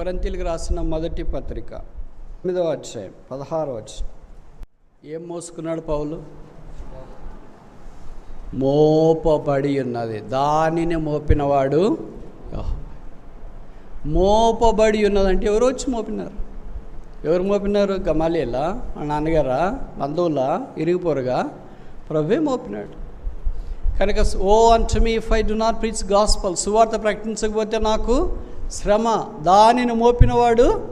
కొరంతీలకు రాసిన మొదటి పత్రిక. తొమ్మిదవ అధ్యాయం పదహారవ అధ్యాయం ఏం మోసుకున్నాడు పౌలు? మోపబడి ఉన్నది. దానిని మోపినవాడు మోపబడి ఉన్నదంటే ఎవరు వచ్చి మోపినారు? ఎవరు మోపినారు? గమాలీలా మా నాన్నగారా బంధువులా ఇరిగిపోరుగా? ప్రభే మోపినాడు. కనుక ఓ అంటమీ if I do not preach gospel సువార్త ప్రకటించకపోతే నాకు శ్రమ దానిని మోపినవాడు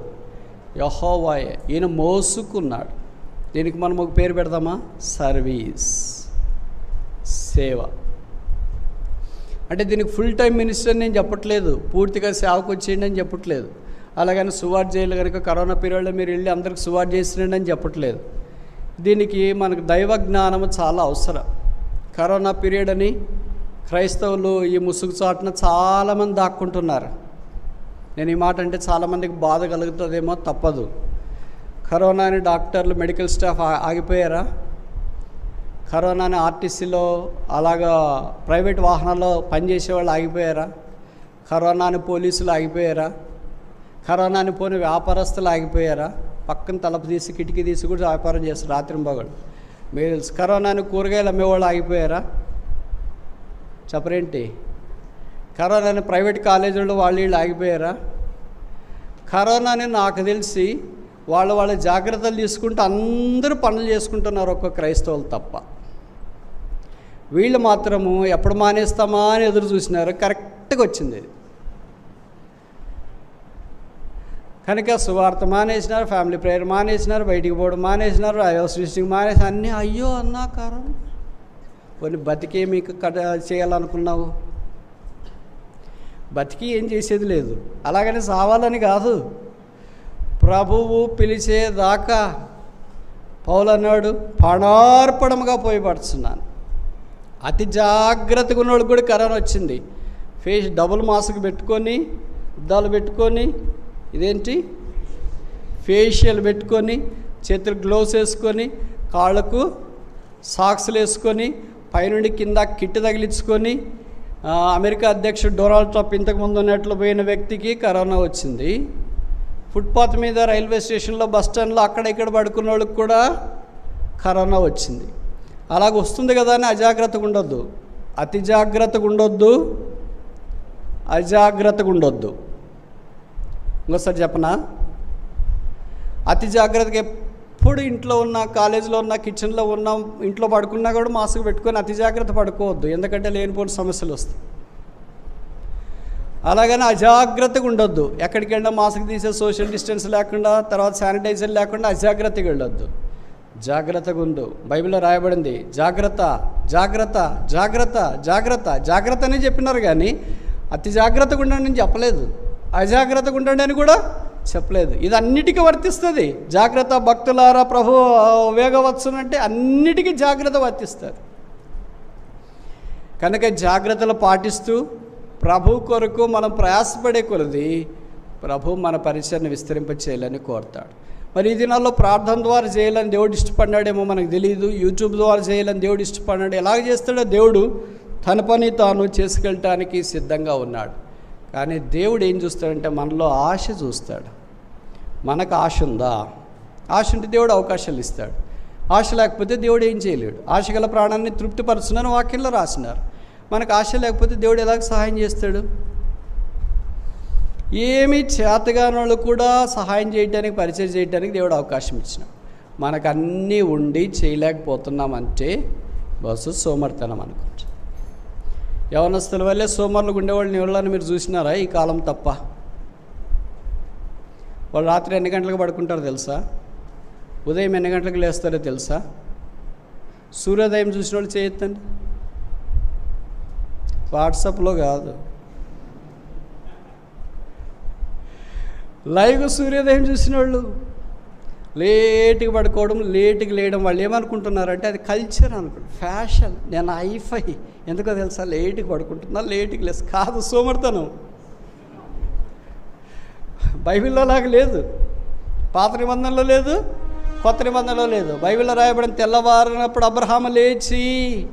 యహోవాయే. ఈయన మోసుకున్నాడు. దీనికి మనం ఒక పేరు పెడదామా సర్వీస్ సేవ. అంటే దీనికి ఫుల్ టైం మినిస్టర్ నేను చెప్పట్లేదు. పూర్తిగా సేవకు వచ్చేయండి అని చెప్పట్లేదు. అలాగని సువార్ చేయాలి కనుక కరోనా పీరియడ్లో మీరు వెళ్ళి అందరికి సువార్ చేసినండి అని చెప్పట్లేదు. దీనికి మనకు దైవ జ్ఞానం చాలా అవసరం. కరోనా పీరియడ్ అని క్రైస్తవులు ఈ ముసుగు చాటున చాలామంది దాక్కుంటున్నారు. నేను ఈ మాట అంటే చాలామందికి బాధ కలుగుతుందేమో తప్పదు. కరోనా అని డాక్టర్లు మెడికల్ స్టాఫ్ ఆగిపోయారా? కరోనాని ఆర్టీసీలో అలాగా ప్రైవేట్ వాహనాల్లో పనిచేసే వాళ్ళు ఆగిపోయారా? కరోనాని పోలీసులు ఆగిపోయారా? కరోనాని పోని వ్యాపారస్తులు ఆగిపోయారా? పక్కన తలుపు తీసి కిటికీ తీసి కూడా వ్యాపారం చేస్తారు రాత్రి మగడు మీరు కరోనాని కూరగాయలు అమ్మేవాళ్ళు ఆగిపోయారా? చెప్పరేంటి? కరోనాని ప్రైవేట్ కాలేజీల్లో వాళ్ళు వీళ్ళు ఆగిపోయారా? కరోనాని నాకు తెలిసి వాళ్ళ వాళ్ళ జాగ్రత్తలు తీసుకుంటూ అందరూ పనులు చేసుకుంటున్నారు ఒక్క క్రైస్తవులు తప్ప. వీళ్ళు మాత్రము ఎప్పుడు మానేస్తామా అని ఎదురు చూసినారు. కరెక్ట్గా వచ్చింది ఇది. కనుక సువార్త మానేసినారు ఫ్యామిలీ ప్రేయర్ మానేసినారు బయటికి పోవడం మానేసినారు అయ్యో సృష్టికి మానేసి అన్నీ అయ్యో అన్నా కారణం. కొన్ని బతికే మీకు కట చేయాలనుకున్నావు? బతికి ఏం చేసేది లేదు. అలాగని సావాలని కాదు. ప్రభువు పిలిచేదాకా పౌలన్నాడు పణార్పణముగా పోయిపడుతున్నాను అతి జాగ్రత్తగా ఉన్నోడు కూడా కరోనా వచ్చింది. ఫేస్ డబుల్ మాస్క్ పెట్టుకొని అద్దాలు పెట్టుకొని ఇదేంటి? ఫేషియల్ పెట్టుకొని చేతులు గ్లోవ్స్ వేసుకొని కాళ్ళకు సాక్స్లు వేసుకొని పైనుండి కింద కిట్ తగిలించుకొని అమెరికా అధ్యక్షుడు డొనాల్డ్ ట్రంప్ ఇంతకుముందు ఉన్నట్లు పోయిన వ్యక్తికి కరోనా వచ్చింది. ఫుట్పాత్ మీద రైల్వే స్టేషన్లో బస్ స్టాండ్లో అక్కడ ఇక్కడ పడుకున్న వాళ్ళకి కూడా కరోనా వచ్చింది. అలాగ వస్తుంది కదా అని అజాగ్రత్తగా ఉండొద్దు. అతి జాగ్రత్తగా ఉండొద్దు. అజాగ్రత్తగా ఉండొద్దు. ఇంకోసారి చెప్పనా? అతి జాగ్రత్తగా ఎప్పుడు ఇంట్లో ఉన్న కాలేజీలో ఉన్న కిచెన్లో ఉన్న ఇంట్లో పడుకున్నా కూడా మాస్క్ పెట్టుకొని అతి జాగ్రత్త పడుకోవద్దు. ఎందుకంటే లేనిపోని సమస్యలు వస్తాయి. అలాగని అజాగ్రత్తగా ఉండొద్దు. ఎక్కడికైనా మాస్క్ తీసే సోషల్ డిస్టెన్స్ లేకుండా తర్వాత శానిటైజర్ లేకుండా అజాగ్రత్తగా వెళ్ళొద్దు. జాగ్రత్తగా ఉండు. బైబిల్లో రాయబడింది జాగ్రత్త జాగ్రత్త జాగ్రత్త జాగ్రత్త. జాగ్రత్త అని చెప్పినారు కానీ అతి జాగ్రత్తగా ఉండండి అని చెప్పలేదు. అజాగ్రత్తగా ఉండండి అని కూడా చెప్పలేదు. ఇది అన్నిటికీ వర్తిస్తుంది. జాగ్రత్త భక్తులారా ప్రభు వేగవచ్చునంటే అన్నిటికీ జాగ్రత్త వర్తిస్తారు. కనుక జాగ్రత్తలు పాటిస్తూ ప్రభు కొరకు మనం ప్రయాసపడే కొలది ప్రభు మన పరిచయను విస్తరింప చేయాలని కోరుతాడు. మరి ఈ దినాల్లో ప్రార్థన ద్వారా చేయాలని దేవుడు ఇష్టపడినాడేమో మనకు తెలియదు యూట్యూబ్ ద్వారా చేయాలని దేవుడు ఇష్టపడినాడు ఎలాగ చేస్తాడో దేవుడు తన పని తాను చేసుకెళ్ళటానికి సిద్ధంగా ఉన్నాడు. కానీ దేవుడు ఏం చూస్తాడంటే మనలో ఆశ చూస్తాడు. మనకు ఆశ ఉందా? ఆశ ఉంటే దేవుడు అవకాశాలు ఇస్తాడు. ఆశ లేకపోతే దేవుడు ఏం చేయలేడు. ఆశ గల ప్రాణాన్ని తృప్తిపరుచునని వాక్యంలో రాసినారు. మనకు ఆశ లేకపోతే దేవుడు ఎలాగ సహాయం చేస్తాడు? ఏమి చేతగాని వాళ్ళు కూడా సహాయం చేయడానికి పరిచయం చేయడానికి దేవుడు అవకాశం ఇచ్చినాడు. మనకు అన్నీ ఉండి చేయలేకపోతున్నామంటే బస్సు సోమర్తనం అనుకుంటా. యవనస్తుల వల్లే సోమరులు ఉండేవాళ్ళని నీళ్ళని మీరు చూసినారా? ఈ కాలం తప్ప. వాళ్ళు రాత్రి ఎన్ని గంటలకు పడుకుంటారో తెలుసా? ఉదయం ఎన్ని గంటలకు లేస్తారో తెలుసా? సూర్యోదయం చూసిన వాళ్ళు చేయొద్దండి. వాట్సాప్లో కాదు. లైవ్ సూర్యోదయం చూసిన వాళ్ళు లేటుగా పడుకోవడం లేటుగా లేయడం వాళ్ళు ఏమనుకుంటున్నారంటే అది కల్చర్ అనుకుంటారు ఫ్యాషన్. నేను ఐఫై ఎందుకో తెలుసా? లేటుగా పడుకుంటున్నా లేటుగా లేస్ కాదు సోమర్తనం. బైబిల్లో లాగా లేదు. పాత నిబంధనలో లేదు కొత్త నిబంధనలో లేదు. బైబిల్లో రాయబడిన తెల్లవారినప్పుడు అబ్రహాం లేచి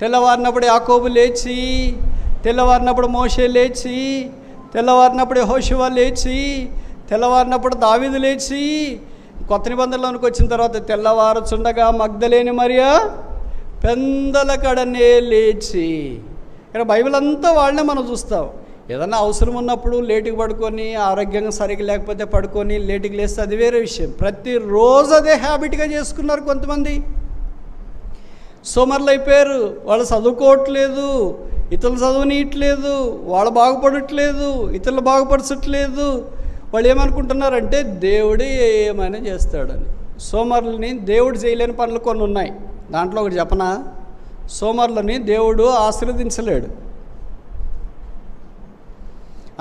తెల్లవారినప్పుడు యాకోబు లేచి తెల్లవారినప్పుడు మోషే లేచి తెల్లవారినప్పుడు హోషువా లేచి తెల్లవారినప్పుడు దావిదు లేచి కొత్త నిబంధనలోనికి వచ్చిన తర్వాత తెల్లవారుచుండగా మగ్ధలేని మరియా పెందల కడనే లేచి. ఇక్కడ బైబిల్ అంతా వాళ్ళనే మనం చూస్తాం. ఏదన్నా అవసరం ఉన్నప్పుడు లేటుకి పడుకొని ఆరోగ్యంగా సరిగ్గా లేకపోతే పడుకొని లేటుకి లేస్తే అది వేరే విషయం. ప్రతిరోజు అదే హ్యాబిట్గా చేసుకున్నారు కొంతమంది. సోమర్లు అయిపోయారు. వాళ్ళు చదువుకోవట్లేదు. ఇతరులు చదువునియట్లేదు. వాళ్ళు బాగుపడట్లేదు. ఇతరులు బాగుపరచట్లేదు. వాళ్ళు ఏమనుకుంటున్నారంటే దేవుడు ఏమైనా చేస్తాడని. సోమరులని దేవుడు చేయలేని పనులు కొన్ని ఉన్నాయి. దాంట్లో ఒకటి చెప్పనా? సోమరులని దేవుడు ఆశీర్వదించలేడు.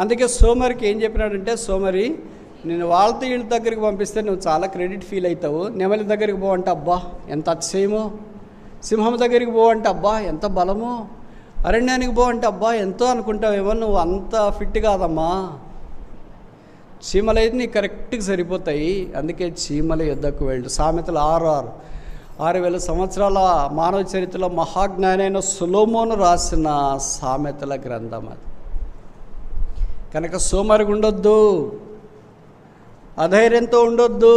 అందుకే సోమరికి ఏం చెప్పినాడంటే సోమరి నేను వాళ్ళతో వీళ్ళ దగ్గరికి పంపిస్తే నువ్వు చాలా క్రెడిట్ ఫీల్ అవుతావు. నెమలి దగ్గరికి పోవంటే అబ్బా ఎంత అతిశయమో. సింహం దగ్గరికి పోవంటే అబ్బా ఎంత బలమో. అరణ్యానికి పోవంటే అబ్బా ఎంతో అనుకుంటావేమో. నువ్వు అంత ఫిట్ కాదమ్మా. చీమలైతే నీ నీకు కరెక్ట్గా సరిపోతాయి. అందుకే చీమల యుద్ధకు వెళ్ళు. సామెతలు ఆరు ఆరు. ఆరు వేల సంవత్సరాల మానవ చరిత్రలో మహాజ్ఞానైన సులోమోను రాసిన సామెతల గ్రంథం అది. కనుక సోమరిగా ఉండొద్దు అధైర్యంతో ఉండొద్దు.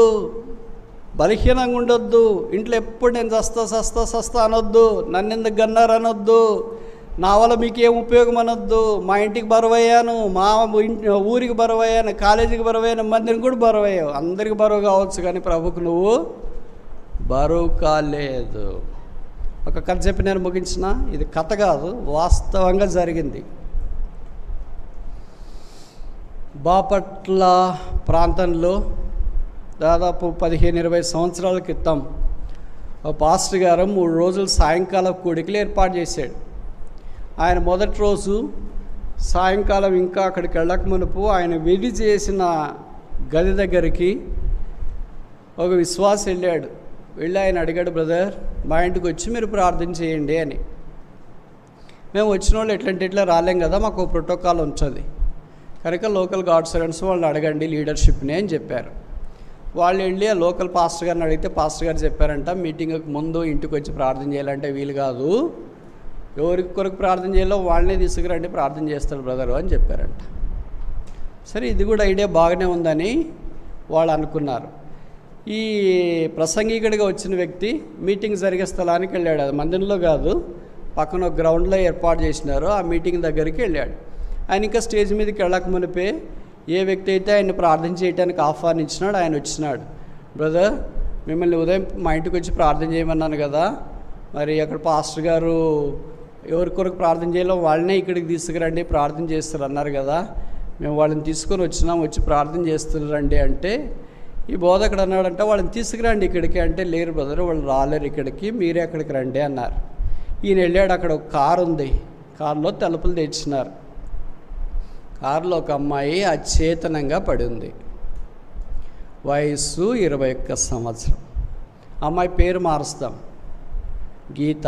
బలహీనంగా ఉండొద్దు. ఇంట్లో ఎప్పుడు నేను సస్తా సస్తా సస్తా అనొద్దు. నన్ను ఎందుకు గన్నారు అనొద్దు. నా వల్ల మీకు ఏం ఉపయోగం అనొద్దు. మా ఇంటికి బరువయ్యాను మా ఇంటి ఊరికి బరువయ్యాను కాలేజీకి బరువయ్యాను మందిరం కూడా బరువయ్యావు. అందరికి బరువు కావచ్చు కానీ ప్రభుకు నువ్వు బరువు కాలేదు. ఒక కథ చెప్పి నేను ముగించిన. ఇది కథ కాదు వాస్తవంగా జరిగింది. బాపట్ల ప్రాంతంలో దాదాపు పదిహేను ఇరవై సంవత్సరాల క్రితం పాస్టర్ గారు మూడు రోజులు సాయంకాలం కూడికలు ఏర్పాటు చేశాడు. ఆయన మొదటి రోజు సాయంకాలం ఇంకా అక్కడికి వెళ్ళకమునుపు ఆయన విధి చేసిన గది దగ్గరికి ఒక విశ్వాస వెళ్ళాడు. వెళ్ళి ఆయన అడిగాడు బ్రదర్ మా ఇంటికి వచ్చి మీరు ప్రార్థన చేయండి అని. మేము వచ్చిన వాళ్ళు ఎట్లాంటి ఇట్లా రాలేం కదా మాకు ప్రోటోకాల్ ఉంటుంది. కనుక లోకల్ గాడ్ సర్వెంట్స్ వాళ్ళని అడగండి లీడర్షిప్ని అని చెప్పారు. వాళ్ళు వెళ్ళి ఆ లోకల్ పాస్టర్ గారిని అడిగితే పాస్టర్ గారు చెప్పారంట మీటింగ్కి ముందు ఇంటికి వచ్చి ప్రార్థన చేయాలంటే వీలు కాదు. ఎవరికి కొరకు ప్రార్థన చేయాలో వాళ్ళనే తీసుకురండి ప్రార్థన చేస్తాడు బ్రదరు అని చెప్పారంట. సరే ఇది కూడా ఐడియా బాగానే ఉందని వాళ్ళు అనుకున్నారు. ఈ ప్రసంగికుడిగా వచ్చిన వ్యక్తి మీటింగ్ జరిగే స్థలానికి వెళ్ళాడు. అది మందిరంలో కాదు పక్కన గ్రౌండ్లో ఏర్పాటు చేసినారు. ఆ మీటింగ్ దగ్గరికి వెళ్ళాడు. ఆయన ఇంకా స్టేజ్ మీదకి వెళ్ళక మునిపే ఏ వ్యక్తి అయితే ఆయన ప్రార్థన చేయడానికి ఆహ్వానించినాడు ఆయన వచ్చినాడు. బ్రదర్ మిమ్మల్ని ఉదయం మా ఇంటికి వచ్చి ప్రార్థన చేయమన్నాను కదా. మరి అక్కడ పాస్టర్ గారు ఎవరి కొరకు ప్రార్థన చేయాలో వాళ్ళనే ఇక్కడికి తీసుకురండి ప్రార్థన చేస్తారు అన్నారు కదా. మేము వాళ్ళని తీసుకొని వచ్చినాం వచ్చి ప్రార్థన చేస్తున్నారండి అంటే ఈ బోధకుడు అన్నాడంటే వాళ్ళని తీసుకురండి ఇక్కడికి అంటే లేరు బ్రదర్ వాళ్ళు రాలేరు ఇక్కడికి మీరే అక్కడికి రండి అన్నారు. ఈయన వెళ్ళాడు అక్కడ ఒక కారు ఉంది. కారులో తలుపులు తెచ్చినారు కారులో ఒక అమ్మాయి అచేతనంగా పడి ఉంది వయస్సు ఇరవై ఒక్క సంవత్సరం అమ్మాయి పేరు మారుస్తాం. గీత.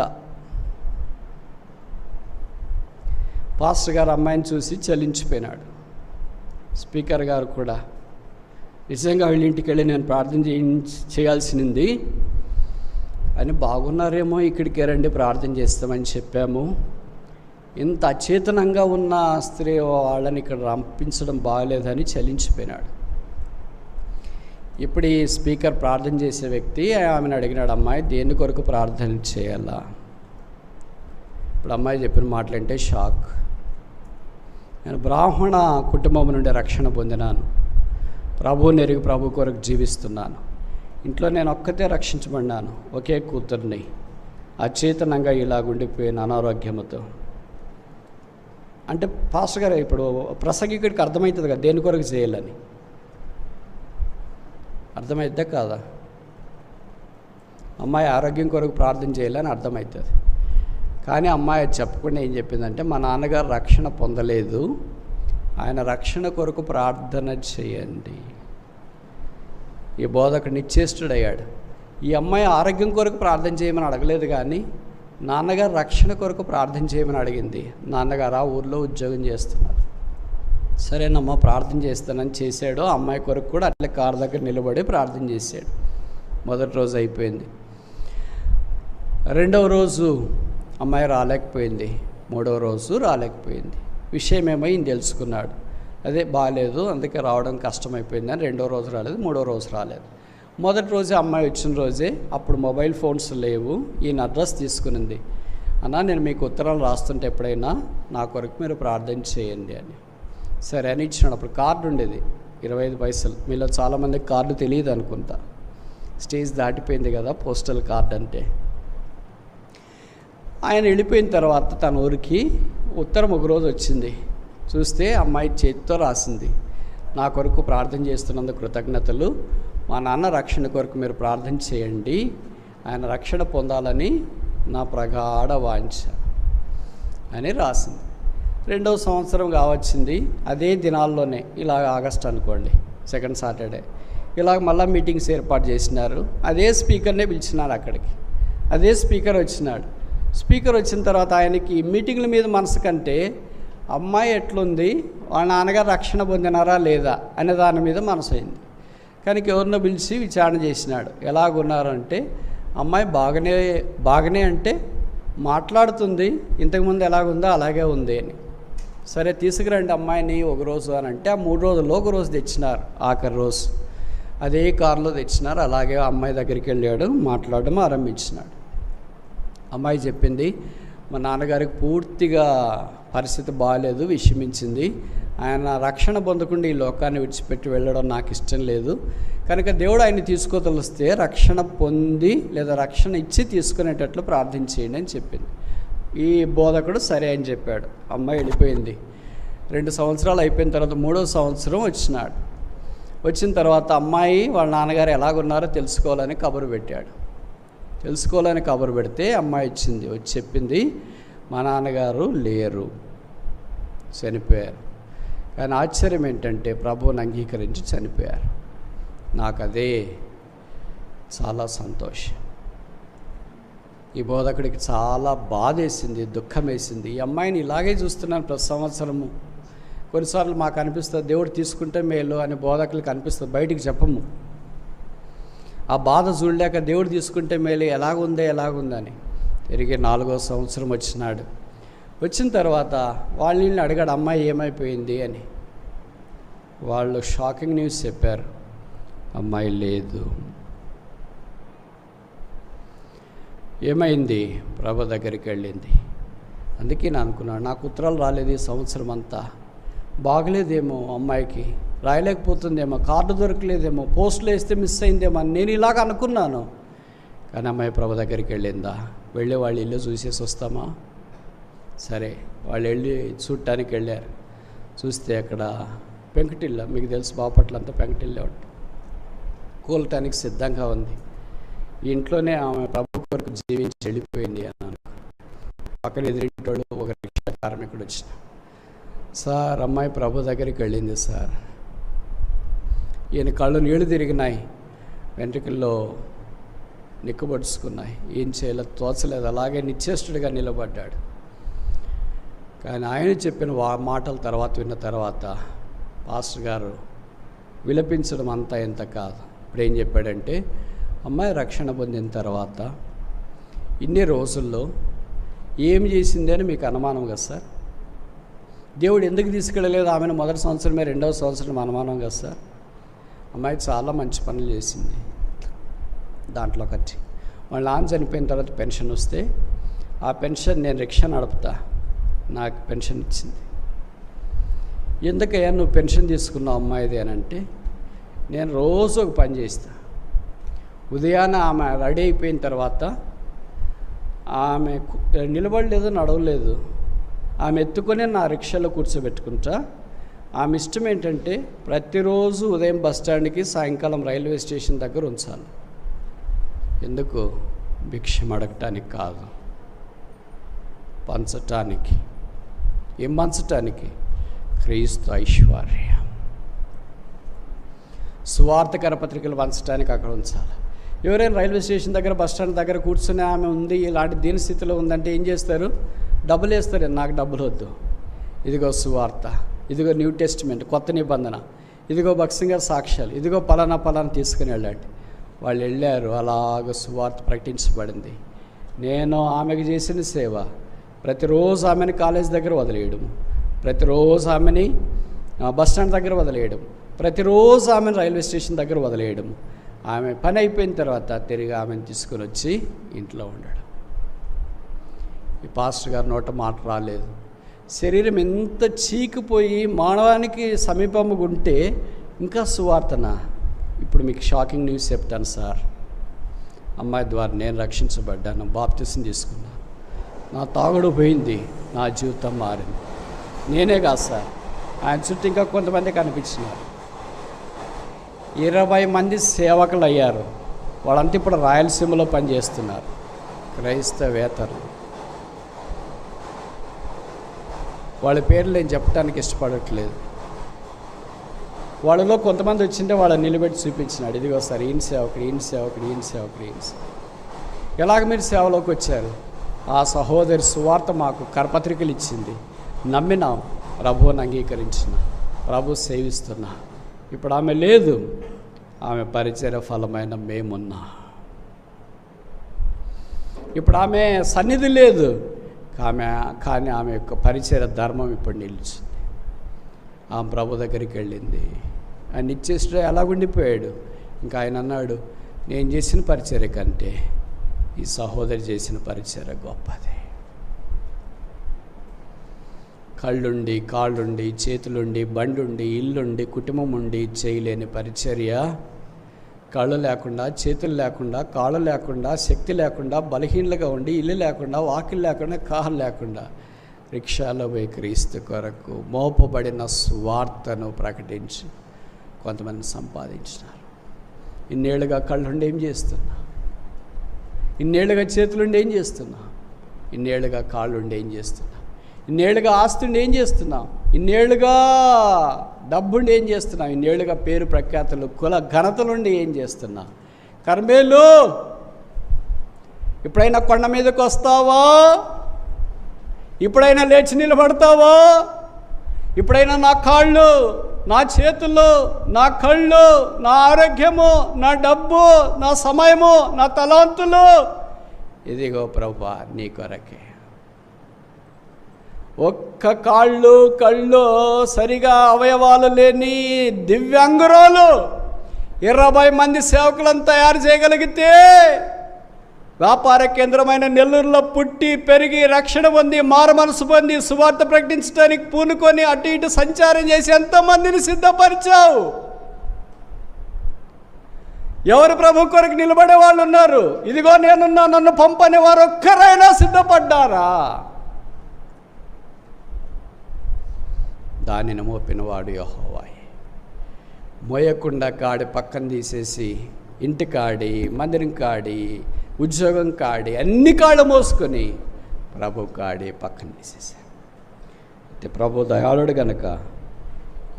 పాస్టర్ గారు అమ్మాయిని చూసి చలించిపోయినాడు. స్పీకర్ గారు కూడా నిజంగా వీళ్ళ ఇంటికి వెళ్ళి నేను ప్రార్థన చేయాల్సింది అని బాగున్నారేమో ఇక్కడికి రండి ప్రార్థన చేస్తామని చెప్పాము. ఇంత అచేతనంగా ఉన్న స్త్రీ వాళ్ళని ఇక్కడ రంపించడం బాగలేదని చలించిపోయినాడు. ఇప్పుడు ఈ స్పీకర్ ప్రార్థన చేసే వ్యక్తి ఆమెను అడిగినాడు అమ్మాయి దేని కొరకు ప్రార్థన చేయాలా? ఇప్పుడు అమ్మాయి చెప్పిన మాటలంటే షాక్. నేను బ్రాహ్మణ కుటుంబం నుండి రక్షణ పొందినాను. ప్రభు నెరిగి ప్రభు కొరకు జీవిస్తున్నాను. ఇంట్లో నేను ఒక్కతే రక్షించబడినాను. ఒకే కూతుర్ని. అచేతనంగా ఇలాగుండిపోయిన అనారోగ్యముతో. అంటే పాస్టర్ గారు ఇప్పుడు ప్రసంగికుడికి అర్థమవుతుంది కదా దేని కొరకు చేయాలని? అర్థమైద్దా కాదా? అమ్మాయి ఆరోగ్యం కొరకు ప్రార్థన చేయాలని అర్థమవుతుంది. కానీ అమ్మాయి అది చెప్పకుండా ఏం చెప్పిందంటే మా నాన్నగారు రక్షణ పొందలేదు. ఆయన రక్షణ కొరకు ప్రార్థన చేయండి. ఈ బోధకుడు నిశ్చేష్టుడయ్యాడు. ఈ అమ్మాయి ఆరోగ్యం కొరకు ప్రార్థన చేయమని అడగలేదు కానీ నాన్నగారు రక్షణ కొరకు ప్రార్థన చేయమని అడిగింది. నాన్నగారు ఆ ఊర్లో ఉద్యోగం చేస్తున్నారు. సరేనమ్మా ప్రార్థన చేస్తానని చేశాడు. ఆ అమ్మాయి కొరకు కూడా అట్లా కారు దగ్గర నిలబడి ప్రార్థన చేశాడు. మొదటి రోజు అయిపోయింది. రెండవ రోజు అమ్మాయి రాలేకపోయింది. మూడవ రోజు రాలేకపోయింది. విషయం ఏమైంది తెలుసుకున్నాడు. అదే బాగాలేదు అందుకే రావడం కష్టమైపోయింది అని రెండో రోజు రాలేదు మూడో రోజు రాలేదు. మొదటి రోజే అమ్మాయి వచ్చిన రోజే అప్పుడు మొబైల్ ఫోన్స్ లేవు. ఈయన అడ్రస్ తీసుకునింది. అన్నా నేను మీకు ఉత్తరాలు రాస్తుంటే ఎప్పుడైనా నా కొరకు మీరు ప్రార్థన చేయండి అని. సరే అని ఇచ్చినాడు. అప్పుడు కార్డు ఉండేది. ఇరవై ఐదు పైసలు. మీలో చాలామందికి కార్డు తెలియదు అనుకుంటా. స్టేజ్ దాటిపోయింది కదా పోస్టల్ కార్డ్ అంటే. ఆయన వెళ్ళిపోయిన తర్వాత తన ఊరికి ఉత్తరం ఒక రోజు వచ్చింది. చూస్తే అమ్మాయి చేతితో రాసింది. నా కొరకు ప్రార్థన చేస్తున్నందుకు కృతజ్ఞతలు. మా నాన్న రక్షణ కొరకు మీరు ప్రార్థన చేయండి. ఆయన రక్షణ పొందాలని నా ప్రగాఢ వాంఛ అని రాసింది. రెండవ సంవత్సరం కావచ్చింది. అదే దినాల్లోనే ఇలాగ ఆగస్ట్ అనుకోండి సెకండ్ సాటర్డే ఇలాగ మళ్ళీ మీటింగ్స్ ఏర్పాటు చేసినారు. అదే స్పీకర్నే పిలిచినారు అక్కడికి. అదే స్పీకర్ వచ్చినాడు. స్పీకర్ వచ్చిన తర్వాత ఆయనకి మీటింగ్ల మీద మనసు కంటే అమ్మాయి ఎట్లుంది? వాళ్ళ నాన్నగారు రక్షణ పొందినారా లేదా? అనే దాని మీద మనసు అయింది. కనుక ఎవరినో పిలిచి విచారణ చేసినాడు. ఎలాగున్నారంటే అమ్మాయి బాగానే బాగానే అంటే మాట్లాడుతుంది ఇంతకుముందు ఎలాగుందో అలాగే ఉంది అని. సరే తీసుకురండి అమ్మాయిని ఒక రోజు అని అంటే ఆ మూడు రోజుల్లో ఒక రోజు తెచ్చినారు ఆఖరి రోజు. అదే కారులో తెచ్చినారు అలాగే అమ్మాయి దగ్గరికి వెళ్ళాడు మాట్లాడడం ఆరంభించినాడు. అమ్మాయి చెప్పింది మా నాన్నగారికి పూర్తిగా పరిస్థితి బాగాలేదు విషమించింది. ఆయన రక్షణ పొందకుండా ఈ లోకాన్ని విడిచిపెట్టి వెళ్ళడం నాకు ఇష్టం లేదు. కనుక దేవుడు ఆయన తీసుకోతలిస్తే రక్షణ పొంది లేదా రక్షణ ఇచ్చి తీసుకునేటట్లు ప్రార్థించేయండి అని చెప్పింది. ఈ బోధకుడు సరే అని చెప్పాడు. అమ్మాయి వెళ్ళిపోయింది. రెండు సంవత్సరాలు అయిపోయిన తర్వాత మూడో సంవత్సరం వచ్చినాడు. వచ్చిన తర్వాత అమ్మాయి వాళ్ళ నాన్నగారు ఎలాగున్నారో తెలుసుకోవాలని కబురు పెట్టాడు. తెలుసుకోవాలని కబురు పెడితే అమ్మాయి ఇచ్చింది వచ్చి చెప్పింది మా నాన్నగారు లేరు. చనిపోయారు. కానీ ఆశ్చర్యం ఏంటంటే ప్రభువుని అంగీకరించి చనిపోయారు. నాకు అదే చాలా సంతోషం. ఈ బోధకుడికి చాలా బాధ వేసింది దుఃఖం వేసింది ఈ అమ్మాయిని ఇలాగే చూస్తున్నాను ప్రతి సంవత్సరము. కొన్నిసార్లు మాకు అనిపిస్తుంది దేవుడు తీసుకుంటే మేలు అని బోధకులకు అనిపిస్తుంది. బయటికి చెప్పము. ఆ బాధ చూడలేక దేవుడు తీసుకుంటే మేలు ఎలాగుందే ఎలాగుందని. తిరిగి నాలుగో సంవత్సరం వచ్చినాడు. వచ్చిన తర్వాత వాళ్ళని అడిగాడు అమ్మాయి ఏమైపోయింది? అని. వాళ్ళు షాకింగ్ న్యూస్ చెప్పారు అమ్మాయి లేదు. ఏమైంది? ప్రభ దగ్గరికి వెళ్ళింది. అందుకే నేను అనుకున్నాను నాకు ఉత్తరాలు రాలేదు ఈ సంవత్సరం అంతా. బాగలేదేమో అమ్మాయికి. రాయలేకపోతుందేమో కార్డు దొరకలేదేమో పోస్టులు వేస్తే మిస్ అయిందేమో అని నేను ఇలాగ అనుకున్నాను. కానీ అమ్మాయి ప్రభు దగ్గరికి వెళ్ళిందా? వెళ్ళి వాళ్ళ ఇల్లు చూసేసి వస్తామా? సరే వాళ్ళు వెళ్ళి చూడటానికి వెళ్ళారు. చూస్తే అక్కడ పెంకుటిల్ల మీకు తెలుసు బాపట్ల అంతా పెంకుటిల్లే ఉంటుంది కూలటానికి సిద్ధంగా ఉంది. ఇంట్లోనే ఆమె ప్రభు కొరకు జీవించి వెళ్ళిపోయింది అన్నాను పక్కన ఎదురింటోళ్ళు ఒక రిక్షా కార్మికుడు వచ్చిన. సార్ అమ్మాయి ప్రభు దగ్గరికి వెళ్ళింది సార్. ఈయన కళ్ళు నీళ్ళు తిరిగినాయి. వెంట్రుకల్లో నిక్కుబడుచుకున్నాయి ఏం చేయాలో తోచలేదు. అలాగే నిశ్చేష్టుడిగా నిలబడ్డాడు. కానీ ఆయన చెప్పిన వా మాటల తర్వాత విన్న తర్వాత పాస్టర్ గారు విలపించడం అంతా ఎంత కాదు. ఇప్పుడు ఏం చెప్పాడంటే అమ్మాయి రక్షణ పొందిన తర్వాత ఇన్ని రోజుల్లో ఏం చేసింది అని మీకు అనుమానం కదా సార్? దేవుడు ఎందుకు తీసుకెళ్ళలేదు? ఆమెను మొదటి సంవత్సరమే రెండవ సంవత్సరం అనుమానం కదా సార్? అమ్మాయి చాలా మంచి పనులు చేసింది దాంట్లో కట్టి వాళ్ళ నాన్న చనిపోయిన తర్వాత పెన్షన్ వస్తే ఆ పెన్షన్ నేను రిక్షా నడుపుతా. నాకు పెన్షన్ ఇచ్చింది. ఎందుకయ్యా నువ్వు పెన్షన్ తీసుకున్నావు అమ్మాయిది అని అంటే నేను రోజు ఒక పని చేస్తా. ఉదయాన ఆమె రెడీ అయిపోయిన తర్వాత ఆమె నిలబడలేదు నడవలేదు. ఆమె ఎత్తుకొని నా రిక్షాలో కూర్చోబెట్టుకుంటా ఆమె ఇష్టం ఏంటంటే ప్రతిరోజు ఉదయం బస్ స్టాండ్కి సాయంకాలం రైల్వే స్టేషన్ దగ్గర ఉంచాలి. ఎందుకు? భిక్షం అడగటానికి కాదు. పంచటానికి. ఏం పంచటానికి? క్రీస్తు ఐశ్వర్యం. సువార్త కరపత్రికలు పంచడానికి అక్కడ ఉంచాలి. ఎవరైనా రైల్వే స్టేషన్ దగ్గర బస్ స్టాండ్ దగ్గర కూర్చుని ఆమె ఉంది ఇలాంటి దీని స్థితిలో ఉందంటే ఏం చేస్తారు? డబ్బులు వేస్తారు. నాకు డబ్బులు వద్దు. ఇదిగో సువార్త. ఇదిగో న్యూ టెస్ట్మెంట్ కొత్త నిబంధన. ఇదిగో భక్సింగర్ సాక్ష్యాలు ఇదిగో పలానా పలానా తీసుకుని వెళ్ళండి. వాళ్ళు వెళ్ళారు అలాగ సువార్త ప్రకటించబడింది. నేను ఆమెకు చేసిన సేవ ప్రతిరోజు ఆమెని కాలేజ్ దగ్గర వదిలేయడం ప్రతిరోజు ఆమెని బస్ స్టాండ్ దగ్గర వదిలేయడం ప్రతిరోజు ఆమెను రైల్వే స్టేషన్ దగ్గర వదిలేయడం. ఆమె పని అయిపోయిన తర్వాత తిరిగి ఆమెను తీసుకుని వచ్చి ఇంట్లో ఉండడం. ఈ పాస్టర్ గారు నోట మాట రాలేదు. శరీరం ఎంత చీకిపోయి మానవానికి సమీపముగా ఉంటే ఇంకా సువార్తన. ఇప్పుడు మీకు షాకింగ్ న్యూస్ చెప్తాను సార్. అమ్మాయి ద్వారా నేను రక్షించబడ్డాను బాప్తిసం తీసుకున్నాను నా తాగుడు పోయింది నా జీవితం మారింది. నేనే కాదు సార్ ఆయన చుట్టూ ఇంకా కొంతమంది కనిపించినారు. ఇరవై మంది సేవకులు అయ్యారు వాళ్ళంతా ఇప్పుడు రాయలసీమలో పనిచేస్తున్నారు. క్రైస్తవేతరు వాళ్ళ పేర్లు నేను చెప్పడానికి ఇష్టపడట్లేదు. వాళ్ళలో కొంతమంది వచ్చింటే వాళ్ళని నిలబెట్టి చూపించినాడు. ఇదిగో సార్ ఈయన సేవకుడు ఈయన సేవకుడు ఈయన సేవకుడు ఈయన ఎలాగ మీరు సేవలోకి వచ్చారు? ఆ సహోదరి సువార్త మాకు కరపత్రికలు ఇచ్చింది. నమ్మినాం. ప్రభువుని అంగీకరించిన. ప్రభు సేవిస్తున్నా. ఇప్పుడు ఆమె లేదు. ఆమె పరిచయ ఫలమైన మేమున్నా. ఇప్పుడు ఆమె సన్నిధి లేదు. ఆమె కానీ ఆమె యొక్క పరిచయ ధర్మం ఇప్పుడు నిలిచింది. ఆమె ప్రభు దగ్గరికి వెళ్ళింది. ఆయన ఇచ్చేస్తే ఎలాగుండిపోయాడు ఇంకా ఆయన అన్నాడు నేను చేసిన పరిచర్య కంటే ఈ సహోదరి చేసిన పరిచర్య గొప్పది. కళ్ళుండి కాళ్ళుండి చేతులుండి బండుండి ఇల్లుండి కుటుంబం ఉండి చేయలేని పరిచర్య కళ్ళు లేకుండా చేతులు లేకుండా కాళ్ళు లేకుండా శక్తి లేకుండా బలహీనలుగా ఉండి ఇల్లు లేకుండా వాకిలు లేకుండా కాహం లేకుండా రిక్షాలో పోయి క్రీస్తు కొరకు మోపబడిన స్వార్థను ప్రకటించి కొంతమంది సంపాదించినారు. ఇన్నేళ్ళుగా కళ్ళుండి ఏం చేస్తున్నా? ఇన్నేళ్ళుగా చేతులుండి ఏం చేస్తున్నా? ఇన్నేళ్ళుగా కాళ్ళుండి ఏం చేస్తున్నా? ఇన్నేళ్ళుగా ఆస్తుండి ఏం చేస్తున్నాం ఇన్నేళ్ళుగా డబ్బుండి ఏం చేస్తున్నాం ఇన్నేళ్ళుగా పేరు ప్రఖ్యాతులు కుల ఘనతలుండి ఏం చేస్తున్నా కర్మేలు ఇప్పుడైనా కొండ మీదకి వస్తావా? ఇప్పుడైనా లేచి నిలబడతావా? ఇప్పుడైనా నా కాళ్ళు నా చేతులు నా కళ్ళు నా ఆరోగ్యము నా డబ్బు నా సమయము నా తలాంతులు? ఇదిగో ప్రభా నీ కొరకే. ఒక్క కాళ్ళు కళ్ళు సరిగా అవయవాలు లేని దివ్యాంగురాలు ఇరవై మంది సేవకులను తయారు చేయగలిగితే వ్యాపార కేంద్రమైన నెల్లూరులో పుట్టి పెరిగి రక్షణ పొంది మారమనసు పొంది సువార్త ప్రకటించడానికి పూనుకొని అటు ఇటు సంచారం చేసి ఎంతమందిని సిద్ధపరిచావు? ఎవరు ప్రభు కొరకు నిలబడే వాళ్ళు ఉన్నారు? ఇదిగో నేనున్నా నన్ను పంపని వారు ఒక్కరైనా సిద్ధపడ్డారా? దానిని మోపినవాడు యహోవాయ్. మోయకుండా కాడి పక్కన తీసేసి ఇంటి కాడి మందిరం కాడి ఉద్యోగం కాడి అన్ని కాళ్ళు మోసుకొని ప్రభు కాడి పక్కన తీసేసారు అయితే ప్రభు దయాళుడు గనక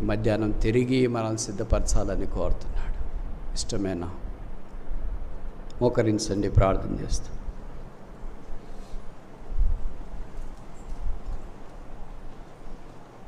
ఈ మధ్యాహ్నం తిరిగి మనం సిద్ధపరచాలని కోరుతున్నాడు. ఇష్టమేనా? మోకరించండి ప్రార్థన చేస్తాం.